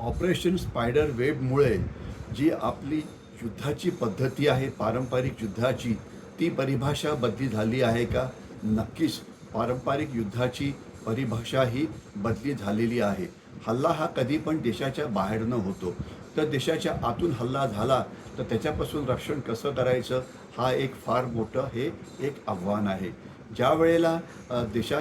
Operation spider वेबमुळे जी आपली युद्धाची पद्धती आहे पारंपरिक युद्धाची ती परिभाषा बदली झाली आहे का? नक्कीच पारंपरिक युद्धाची परिभाषा ही बदली झालेली आहे. हल्ला हा कधी पण देशाच्या बाहेरनं होतो. तर देशाच्या आतून हल्ला झाला तर त्याच्यापासून रक्षण कसं करायचं हा एक फार मोठं हे एक आव्हान आहे. ज्या वेळेला देशा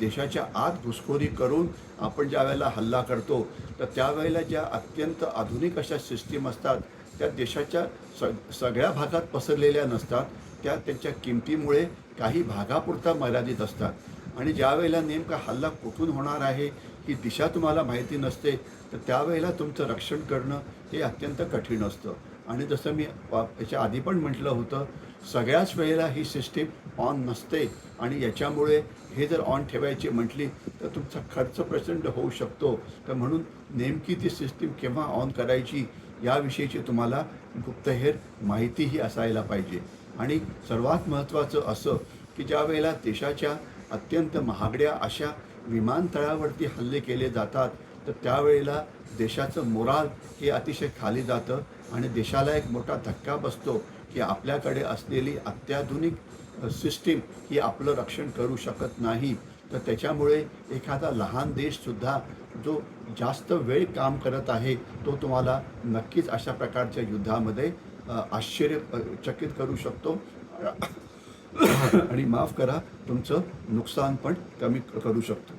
देशाच्या आत घुसखोरी करून आपण ज्या वेळेला हल्ला करतो तर त्यावेळेला ज्या अत्यंत आधुनिक अशा सिस्टीम असतात त्या देशाच्या स सगळ्या भागात पसरलेल्या नसतात त्या त्यांच्या किमतीमुळे काही भागापुरता मर्यादित असतात. आणि ज्यावेळेला नेमका हल्ला कुठून होणार आहे ही दिशा तुम्हाला माहिती नसते तर त्यावेळेला तुमचं रक्षण करणं हे अत्यंत कठीण असतं. आणि जसं मी याच्या आधी पण म्हटलं होतं सगळ्याच वेळेला ही सिस्टीम ऑन नसते. आणि याच्यामुळे हे जर ऑन ठेवायची म्हटली तर तुमचा खर्च प्रचंड होऊ शकतो. तर म्हणून नेमकी ती सिस्टीम केव्हा ऑन करायची याविषयीची तुम्हाला गुप्तहेर माहितीही असायला पाहिजे. आणि सर्वात महत्त्वाचं असं की ज्या वेळेला देशाच्या अत्यंत महागड्या अशा विमानतळावरती हल्ले केले जातात तर त्यावेळेला देशाचं मोराल हे अतिशय खाली जातं आणि देशाला एक मोठा धक्का बसतो की आपल्याकडे असलेली अत्याधुनिक सिस्टीम ही आपलं रक्षण करू शकत नाही. तर त्याच्यामुळे एखादा लहान देशसुद्धा जो जास्त वेळ काम करत आहे तो तुम्हाला नक्कीच अशा प्रकारच्या युद्धामध्ये आश्चर्यचकित करू शकतो. आणि माफ करा तुमचं नुकसान पण कमी करू शकतो.